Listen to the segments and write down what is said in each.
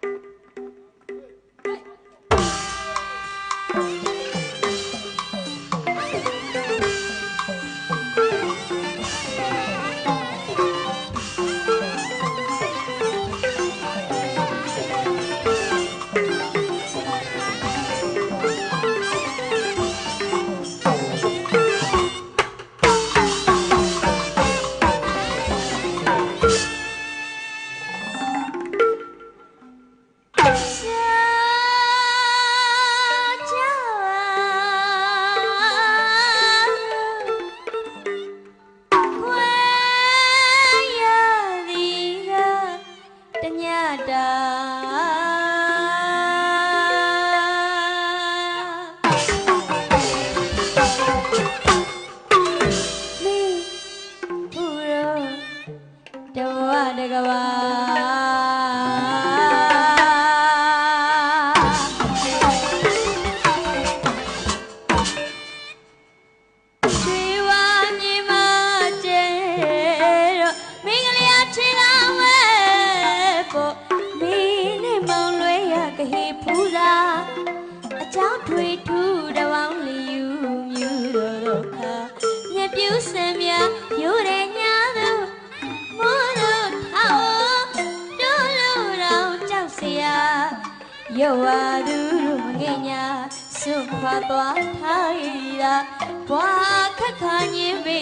ရှာ ကတ ရုပ်ဝါသူတို့မငယ်ညာစွန့်ခွာသွားထားရတာဘွာခက်ခါညင်းပေ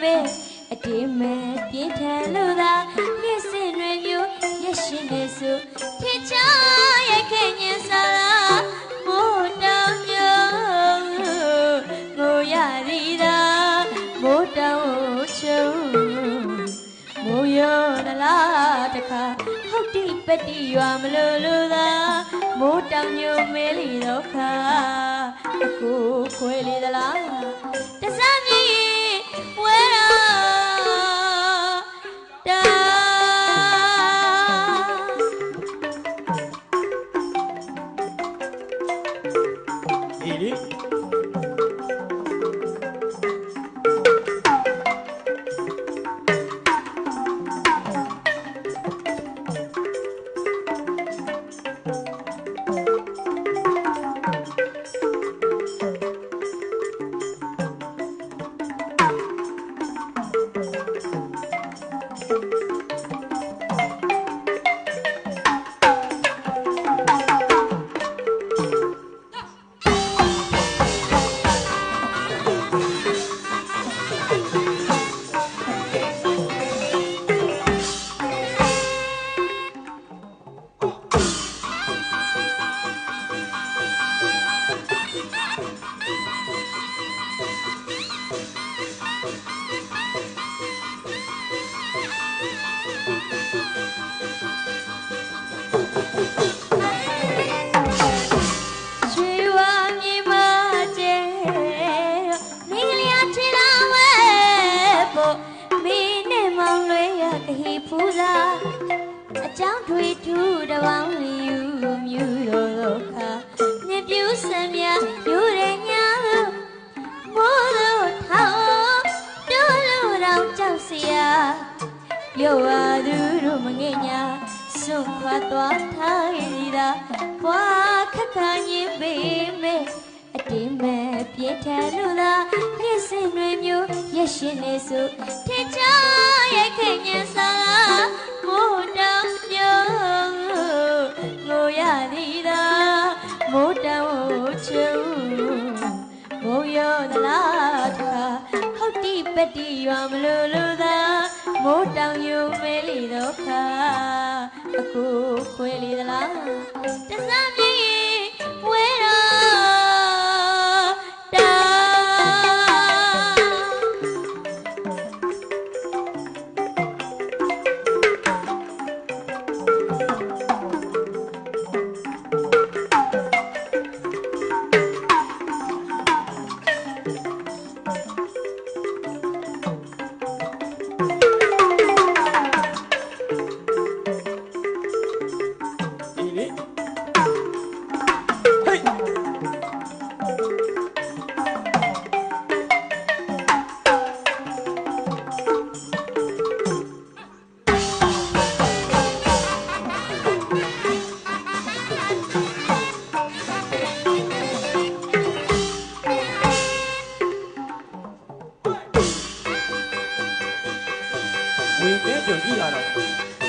မဲ့အတင်းမဲ့ပြင်းထန်လို့သာမျက်စင်တွေမျိုးရရှိနေစို့ထင်ချရဲ့ခဲ့ညင်စားလာမိုးတောင်မျိုးငိုရသည်သာမိုးတောင်ချုံမိုးရောနလားတခါဟုတ်တိပတ္တိရွာမလို့လို့သာ မိုးတောင်မျိုးမဲလီတော့ခါအကိုခွဲလေသလား စွန့်ခွာသွားထားရည်သာဘွာခက်ခါညင်းပေမဲ့အတင်းမဲ့ပြင်းထန်လို့သာမျက်စင်တွေမျိုးရရှိနေစို့ထင်ချရဲ့ခင်ညစားလာမိုးတောင်မျိုးငိုရသည်သာမိုးတောင်ချုံမိုးရောသလားတခါဟုတ်တိပတ္တိရွာမလို့လို့သာမိုးတောင်ယူမဲလီတော့ခါ အခုခွေလီသလားတစားမြေ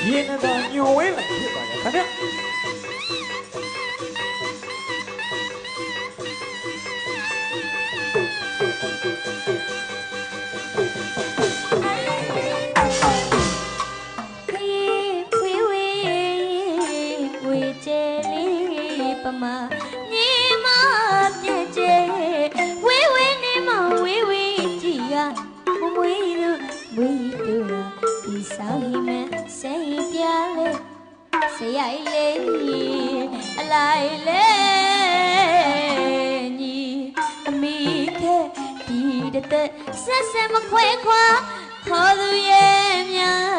ရင်နဲ့ညိုဝဲလိုက်ဖြစ်ပါတယ်ခင်ဗျာ စရိုက်လေးအလိုက်လဲညီအမိခဲဒီတသက်ဆက်ဆက်မခွဲခွာခေါ်သူရဲ့များ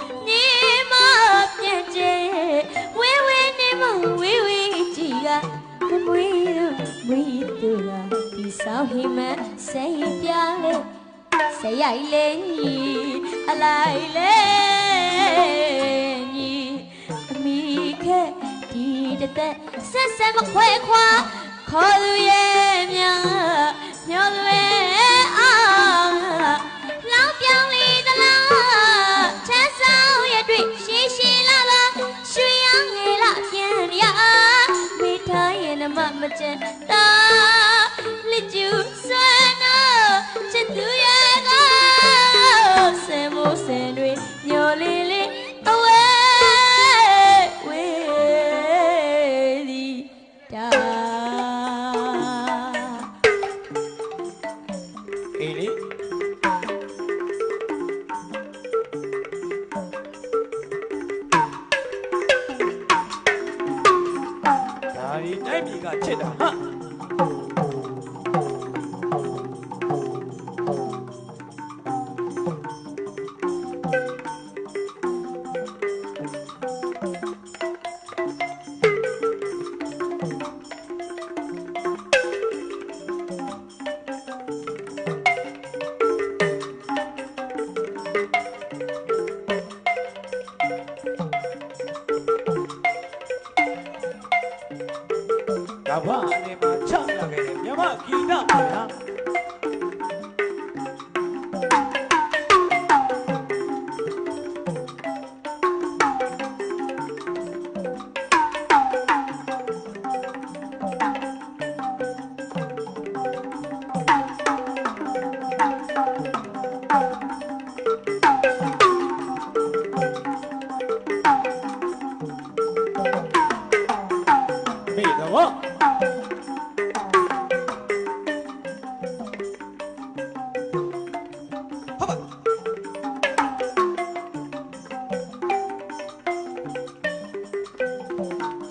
ပမာညီမပြည့်ကျဲဝေးဝေးနေမဝေးဝေးကြည်ကမမွေးလို့မွေးတူလာဒီဆောင်ဟိမစိတ်ပြလဲစရိုက်လဲညီအလိုက်လဲညီအမိခဲဒီတသက်ဆက်ဆက်မခွဲခွာခေါ် န ဒါဒီတိုက်ပြီကချစ်တာဟာ ကဘာအနေမှာချလာခဲ့တဲ့မြမဂီတပါဗျာ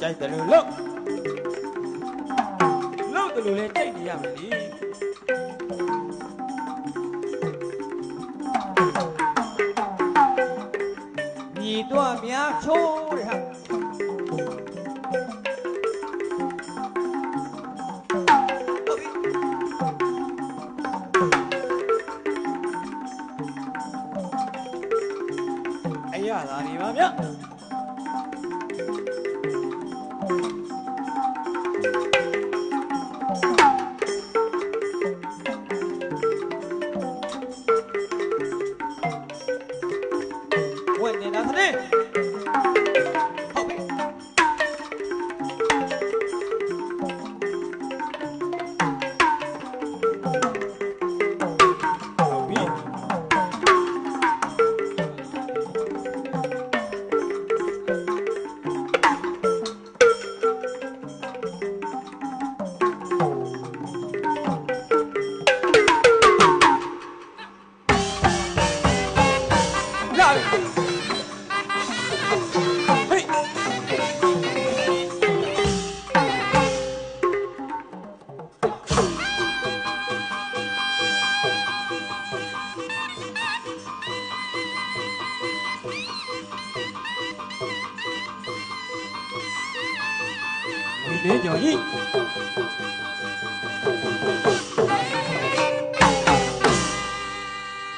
ကြိုက်တယ်လို့လို့လို့တယ်လို့လည်းကြိုက်နေရမယ်လေညီတော့များချိုးတဲ့ဟာဟုတ်ပြီအရသာ ဝီလေးကြော်ဤ